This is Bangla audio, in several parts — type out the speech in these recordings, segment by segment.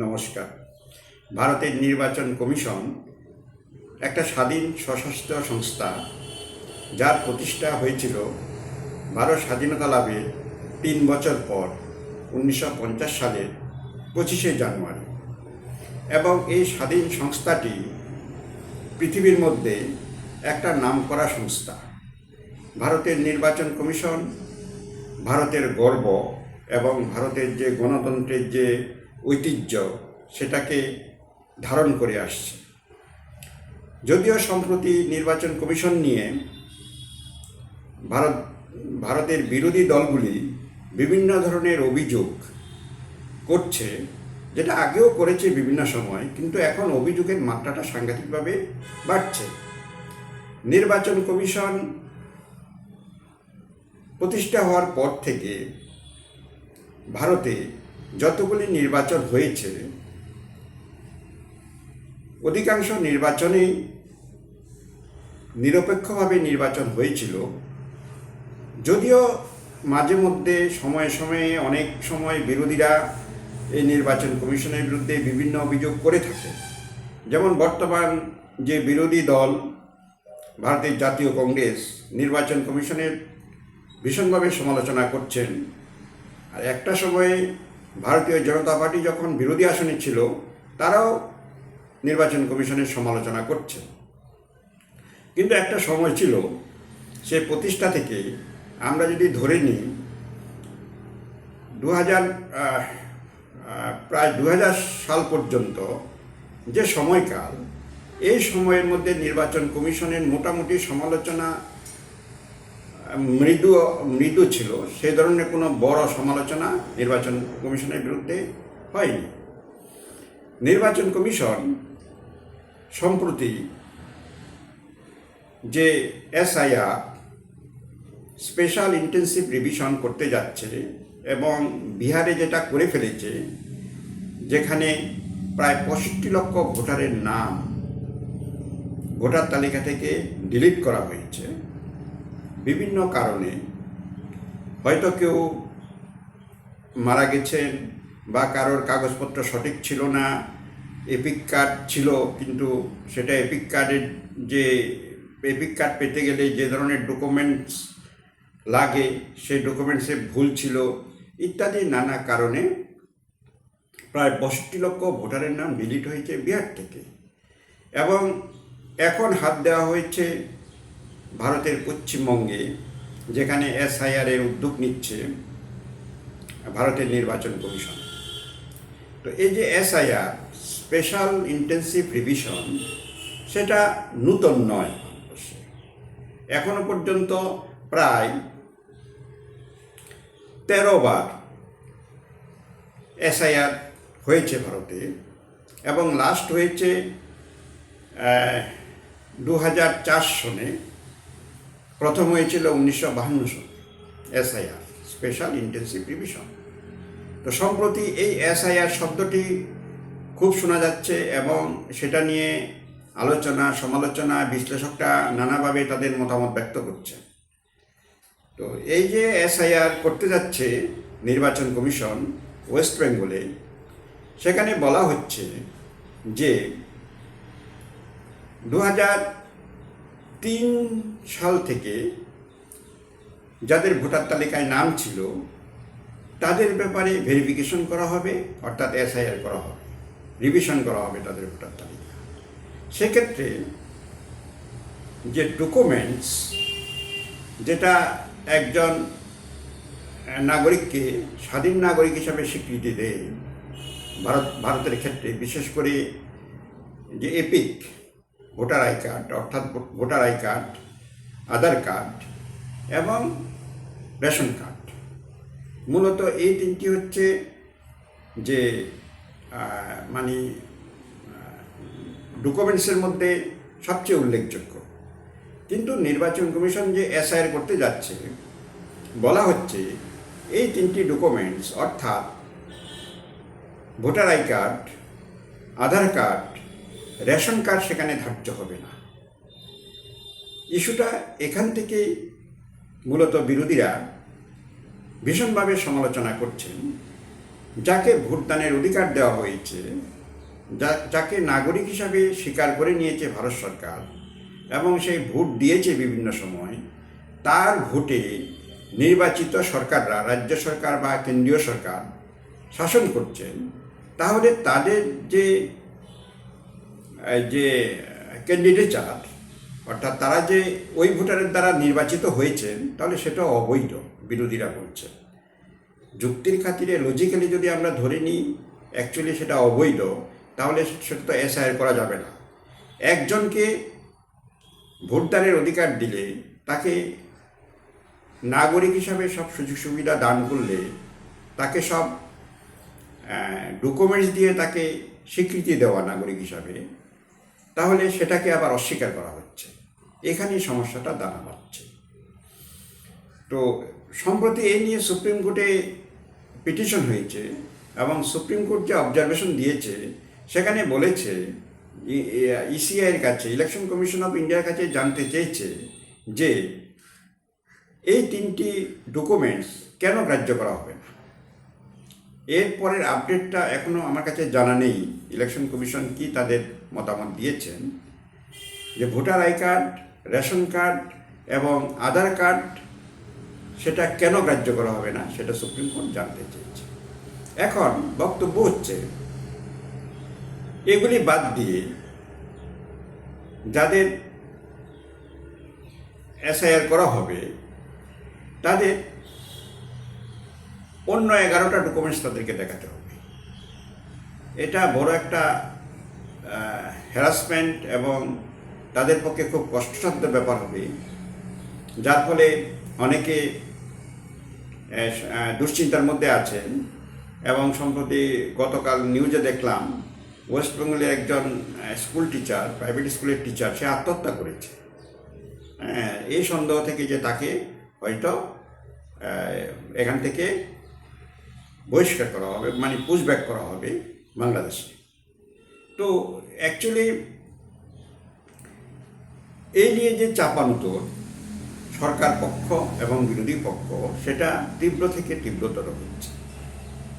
নমস্কার। ভারতের নির্বাচন কমিশন একটা স্বাধীন সশস্ত্র সংস্থা যার প্রতিষ্ঠা হয়েছিল ভারত স্বাধীনতা লাভের তিন বছর পর উনিশশো পঞ্চাশ সালের পঁচিশে জানুয়ারি। এবং এই স্বাধীন সংস্থাটি পৃথিবীর মধ্যে একটা নামকরা সংস্থা। ভারতের নির্বাচন কমিশন ভারতের গর্ব এবং ভারতের যে গণতন্ত্রের যে ঐতিহ্য সেটাকে ধারণ করে আসছে। যদিও সম্প্রতি নির্বাচন কমিশন নিয়ে ভারত, ভারতের বিরোধী দলগুলি বিভিন্ন ধরনের অভিযোগ করছে, যেটা আগেও করেছে বিভিন্ন সময়, কিন্তু এখন অভিযোগের মাত্রাটা সাংঘাতিকভাবে বাড়ছে। নির্বাচন কমিশন প্রতিষ্ঠা হওয়ার পর থেকে ভারতে যতগুলি নির্বাচন হয়েছে, অধিকাংশ নির্বাচনেই নিরপেক্ষভাবে নির্বাচন হয়েছিল। যদিও মাঝে মধ্যে সময়ে সময়ে, অনেক সময় বিরোধীরা এই নির্বাচন কমিশনের বিরুদ্ধে বিভিন্ন অভিযোগ করে থাকে। যেমন বর্তমান যে বিরোধী দল, ভারতের জাতীয় কংগ্রেস, নির্বাচন কমিশনের ভীষণভাবে সমালোচনা করছেন। আর একটা সময়ে ভারতীয় জনতা পার্টি যখন বিরোধী আসনে ছিল, তারাও নির্বাচন কমিশনের সমালোচনা করছে। কিন্তু একটা সময় ছিল, সে প্রতিষ্ঠা থেকে আমরা যদি ধরে নিই দু হাজার প্রায় দু হাজার সাল পর্যন্ত যে সময়কাল, এই সময়ের মধ্যে নির্বাচন কমিশনের মোটামুটি সমালোচনা মৃদু মৃদু ছিল। সে ধরনের কোনো বড় সমালোচনা নির্বাচন কমিশনের বিরুদ্ধে হয়নি। নির্বাচন কমিশন সম্প্রতি যে এসআইআর স্পেশাল ইন্টেন্সিভ রিভিশন করতে যাচ্ছে এবং বিহারে যেটা করে ফেলেছে, যেখানে প্রায় পঁয়ষট্টি লক্ষ ভোটারের নাম ভোটার তালিকা থেকে ডিলিট করা হয়েছে বিভিন্ন কারণে হয়তো কেউ মারা গেছেন বা কারোর কাগজপত্র সঠিক ছিল না এপিক কার্ড ছিল, কিন্তু সেটা এপিক কার্ডের যে এপিক কার্ড পেতে গেলে যে ধরনের ডকুমেন্টস লাগে, সেই ডকুমেন্টসে ভুল ছিল, ইত্যাদি নানা কারণে প্রায় পঁয়ষট্টি লক্ষ ভোটারের নাম ডিলিট হয়েছে বিহার থেকে। এবং এখন হাত দেওয়া হয়েছে ভারতের পশ্চিমবঙ্গে যেখানে এসআইআর এর উদ্যোগ নিচ্ছে ভারতের নির্বাচন কমিশন। তো এই যে এসআইআর, স্পেশাল ইন্টেন্সিভ রিভিশন, সেটা নূতন নয় এখনও পর্যন্ত প্রায় তেরো বার এসআইআর হয়েছে ভারতে এবং লাস্ট হয়েছে দু হাজার চার সনে প্রথম হয়েছিল উনিশশো বাহান্ন সন এসআইআর স্পেশাল ইন্টেন্সিভ রিভিশন তো সম্প্রতি এই এসআইআর শব্দটি খুব শোনা যাচ্ছে এবং সেটা নিয়ে আলোচনা, সমালোচনা বিশ্লেষকরা নানাভাবে তাদের মতামত ব্যক্ত করছে। তো এই যে এসআইআর করতে যাচ্ছে নির্বাচন কমিশন ওয়েস্ট বেঙ্গলে, সেখানে বলা হচ্ছে যে দু হাজার তিন সাল থেকে যাদের ভোটার তালিকায় নাম ছিল, তাদের ব্যাপারে ভেরিফিকেশন করা হবে, অর্থাৎ এসআইআর করা হবে রিভিশন করা হবে তাদের ভোটার তালিকা। সেক্ষেত্রে যে ডকুমেন্টস যেটা একজন নাগরিককে স্বাধীন নাগরিক হিসাবে স্বীকৃতি দেয়, ভারত, ভারতের ক্ষেত্রে, বিশেষ করে যে এপিক ভোটার আই কার্ড, অর্থাৎ voter I card, Aadhaar card এবং রেশন কার্ড। মূলত এই তিনটি হচ্ছে যে মানে ডকুমেন্টসের মধ্যে সবচেয়ে উল্লেখযোগ্য। কিন্তু নির্বাচন কমিশন যে এসআইআর করতে যাচ্ছে, বলা হচ্ছে এই তিনটি ডকুমেন্টস অর্থাৎ voter I card, Aadhaar card ration card সেখানে ধার্য হবে না। ইস্যুটা এখান থেকে মূলত বিরোধীরা ভীষণভাবে সমালোচনা করছেন। যাকে ভোটদানের অধিকার দেওয়া হয়েছে যাকে নাগরিক হিসাবে স্বীকার করে নিয়েছে ভারত সরকার এবং সেই ভোট দিয়েছে বিভিন্ন সময়, তার ভোটে নির্বাচিত সরকাররা, রাজ্য সরকার বা কেন্দ্রীয় সরকার শাসন করছেন, তাহলে তাদের যে যে ক্যান্ডিডেচার অর্থাৎ তারা যে ওই ভোটারের দ্বারা নির্বাচিত হয়েছেন, তাহলে সেটা অবৈধ, বিরোধীরা বলছে। যুক্তির খাতিরে লজিক্যালি যদি আমরা ধরে নিই অ্যাকচুয়ালি সেটা অবৈধ, তাহলে সেটা তো এসআইআর করা যাবে না। একজনকে ভোটদানের অধিকার দিলে, তাকে নাগরিক হিসাবে সব সুযোগ সুবিধা দান করলে, তাকে সব ডকুমেন্টস দিয়ে তাকে স্বীকৃতি দেওয়া নাগরিক হিসাবে তাহলে সেটাকে আবার অস্বীকার করা হচ্ছে। এখানেই সমস্যাটা দানা বাঁধছে তো সম্প্রতি এই নিয়ে সুপ্রিম কোর্টে পিটিশন হয়েছে এবং সুপ্রিম কোর্ট যে অবজারভেশন দিয়েছে, সেখানে বলেছে ইসিআইয়ের কাছে, ইলেকশন কমিশন অফ ইন্ডিয়ার কাছে জানতে চেয়েছে যে এই তিনটি ডকুমেন্টস কেন গ্রাহ্য করা হবে না। এরপরের আপডেটটা এখনও আমার কাছে জানা নেই, ইলেকশন কমিশন কি তাদের মতামত দিয়েছেন যে voter I card, ration card এবং আধার কার্ড, সেটা কেন গ্রাহ্য করা হবে না, সেটা সুপ্রিম কোর্ট জানতে চেয়েছে। এখন বক্তব্য হচ্ছে, এগুলি বাদ দিয়ে যাদের এসআইআর করা হবে, তাদের অন্য এগারোটা ডকুমেন্টস তাদেরকে দেখাতে হবে। এটা বড় একটা হ্যারাসমেন্ট এবং তাদের পক্ষে খুব কষ্টসাধ্য ব্যাপার হবে। যার ফলে অনেকে দুশ্চিন্তার মধ্যে আছেন এবং সম্প্রতি গতকাল নিউজে দেখলাম ওয়েস্ট বেঙ্গলের একজন স্কুল টিচার প্রাইভেট স্কুলের টিচার সে আত্মহত্যা করেছে। এই সন্দেহ থেকে যে তাকে হয়তো এখান থেকে বহিষ্কার করা হবে মানে পুশব্যাক করা হবে বাংলাদেশে তো অ্যাকচুয়ালি এই নিয়ে যে চাপানুতোর, সরকার পক্ষ এবং বিরোধী পক্ষ, সেটা তীব্র থেকে তীব্রতর হচ্ছে।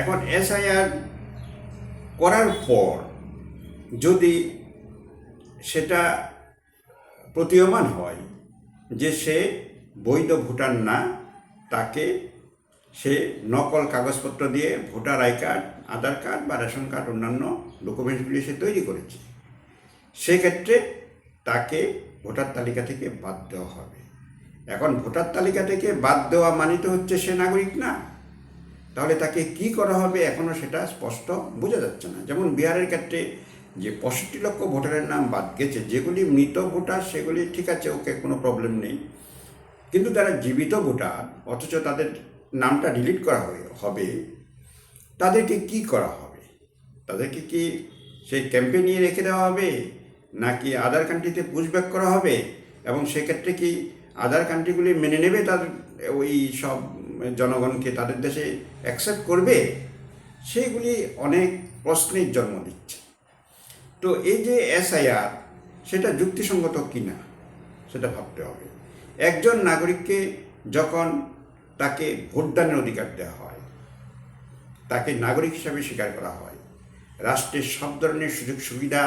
এখন এসআইআর করার পর যদি সেটা প্রতীয়মান হয় যে সে বৈধ ভোটার না, তাকে সে নকল কাগজপত্র দিয়ে voter I card Aadhaar card বা রেশন কার্ড অন্যান্য ডকুমেন্টসগুলি সে তৈরি করেছে। সেক্ষেত্রে তাকে ভোটার তালিকা থেকে বাদ দেওয়া হবে। এখন ভোটার তালিকা থেকে বাদ দেওয়া মানে তো হচ্ছে সে নাগরিক না। তাহলে তাকে কি করা হবে এখনও সেটা স্পষ্ট বোঝা যাচ্ছে না। যেমন বিহারের ক্ষেত্রে যে পঁয়ষট্টি লক্ষ ভোটারের নাম বাদ গেছে, যেগুলি মৃত ভোটার সেগুলি ঠিক আছে, ওকে কোনো প্রবলেম নেই। কিন্তু তারা জীবিত ভোটার, অথচ তাদের নামটা ডিলিট করা হবে তাদেরকে কি করা হবে? তাদেরকে কি সেই ক্যাম্পে নিয়ে রেখে দেওয়া হবে? নাকি আদার কান্ট্রিতে পুশব্যাক করা হবে? এবং সেক্ষেত্রে কি আদার কান্ট্রিগুলি মেনে নেবে তাদের ওই সব জনগণকে তাদের দেশে অ্যাকসেপ্ট করবে? সেগুলি অনেক প্রশ্নের জন্ম দিচ্ছে। তো এই যে এসআইআর, সেটা যুক্তিসঙ্গত কিনা? সেটা ভাবতে হবে। একজন নাগরিককে যখন তাকে ভোটদানের অধিকার দেওয়া হয় তাকে নাগরিক হিসাবে স্বীকার করা হয়। রাষ্ট্রের সব ধরনের সুযোগ সুবিধা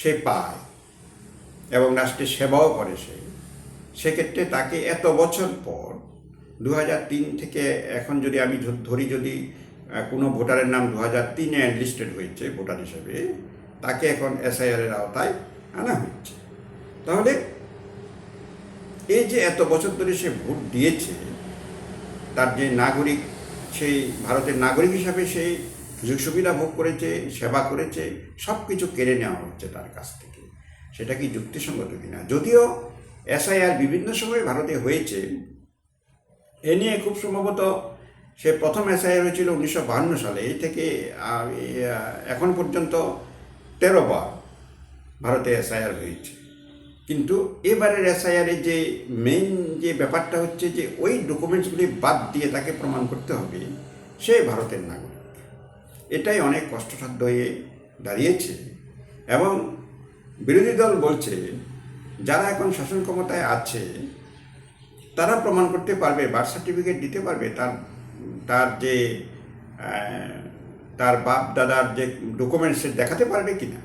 সে পায় এবং রাষ্ট্রের সেবাও করে সে। সেক্ষেত্রে তাকে এত বছর পর দু থেকে এখন যদি আমি ধরি যদি কোনো ভোটারের নাম দু হাজার তিনে লিস্টেড হয়েছে ভোটার হিসেবে, তাকে এখন এসআইআরের আওতায় আনা হচ্ছে তাহলে এই যে এত বছর ধরে সে ভোট দিয়েছে, তার যে নাগরিক সেই ভারতের নাগরিক হিসাবে সেই সুযোগ সুবিধা ভোগ করেছে, সেবা করেছে সব কিছু কেড়ে নেওয়া হচ্ছে তার কাছ থেকে। সেটা কি যুক্তিসঙ্গত কিনা? যদিও এসআইআর বিভিন্ন সময় ভারতে হয়েছে, এ নিয়ে খুব সম্ভবত সে প্রথম এসআইআর হয়েছিল উনিশশো বাহান্ন সালে। এই থেকে এখন পর্যন্ত তেরো বার ভারতে এসআইআর হয়েছে। কিন্তু এবারের এসআইআরে যে মেইন যে ব্যাপারটা হচ্ছে যে ওই ডকুমেন্টসগুলি বাদ দিয়ে তাকে প্রমাণ করতে হবে, সে ভারতের নাগরিক। এটাই অনেক কষ্টসাধ্য হয়ে দাঁড়িয়েছে। এবং বিরোধী দল বলছে, যারা এখন শাসন ক্ষমতায় আছে, তারা প্রমাণ করতে পারবে বার্থ সার্টিফিকেট দিতে পারবে, তার তার যে তার বাপ দাদার যে ডকুমেন্টস দেখাতে পারবে কি না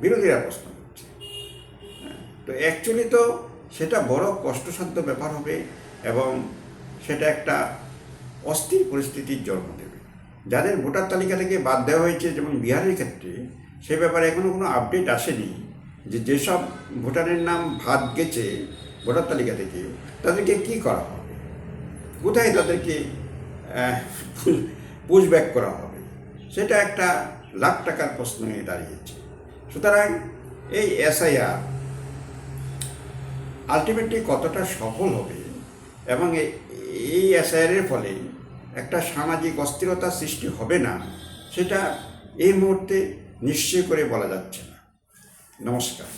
বিরোধীরা প্রশ্ন। তো অ্যাকচুয়ালি তো সেটা বড় কষ্টসাধ্য ব্যাপার হবে এবং সেটা একটা অস্থির পরিস্থিতির জন্ম দেবে। যাদের ভোটার তালিকা থেকে বাদ দেওয়া হয়েছে যেমন বিহারের ক্ষেত্রে, সে ব্যাপারে এখনও কোনো আপডেট আসেনি যে যেসব ভোটারের নাম ভাত গেছে ভোটার তালিকা থেকে, তাদেরকে কি করা হবে? কোথায় তাদেরকে পুশব্যাক করা হবে? সেটা একটা লাখ টাকার প্রশ্ন হয়ে দাঁড়িয়েছে। সুতরাং এই এসআইআর আলটিমেটলি কতটা সফল হবে এবং এই এসআইআরের ফলে একটা সামাজিক অস্থিরতা সৃষ্টি হবে না, সেটা এই মুহূর্তে নিশ্চয় করে বলা যাচ্ছে না। নমস্কার।